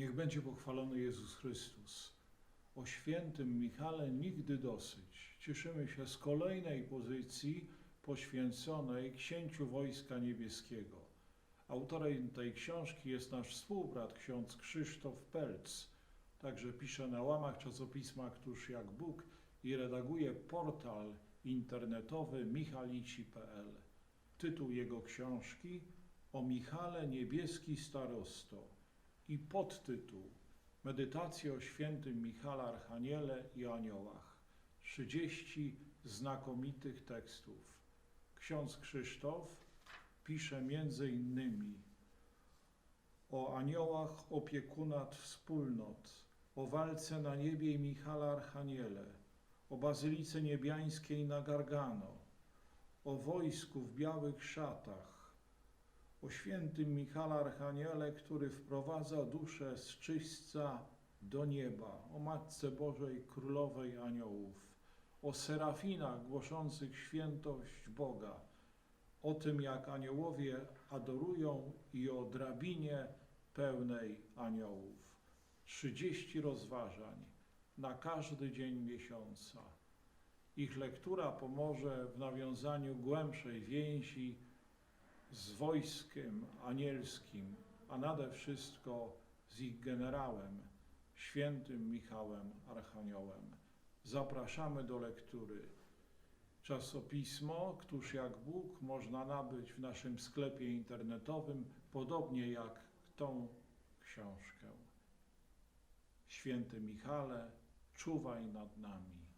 Niech będzie pochwalony Jezus Chrystus. O świętym Michale nigdy dosyć. Cieszymy się z kolejnej pozycji poświęconej księciu Wojska Niebieskiego. Autorem tej książki jest nasz współbrat, ksiądz Krzysztof Pelc. Także pisze na łamach czasopisma Któż jak Bóg i redaguje portal internetowy michalici.pl. Tytuł jego książki o Michale Niebieski Starosto i podtytuł Medytacje o świętym Michale Archaniele i Aniołach. 30 znakomitych tekstów. Ksiądz Krzysztof pisze między innymi o aniołach opiekunat wspólnot, o walce na niebie i Michale Archaniele, o bazylice niebiańskiej na Gargano, o wojsku w białych szatach, o świętym Michale Archaniele, który wprowadza duszę z czyśćca do nieba, o Matce Bożej Królowej Aniołów, o serafinach głoszących świętość Boga, o tym jak aniołowie adorują i o drabinie pełnej aniołów. 30 rozważań na każdy dzień miesiąca. Ich lektura pomoże w nawiązaniu głębszej więzi z wojskiem anielskim, a nade wszystko z ich generałem, świętym Michałem Archaniołem. Zapraszamy do lektury. Czasopismo Któż jak Bóg można nabyć w naszym sklepie internetowym, podobnie jak tą książkę. Święty Michale, czuwaj nad nami.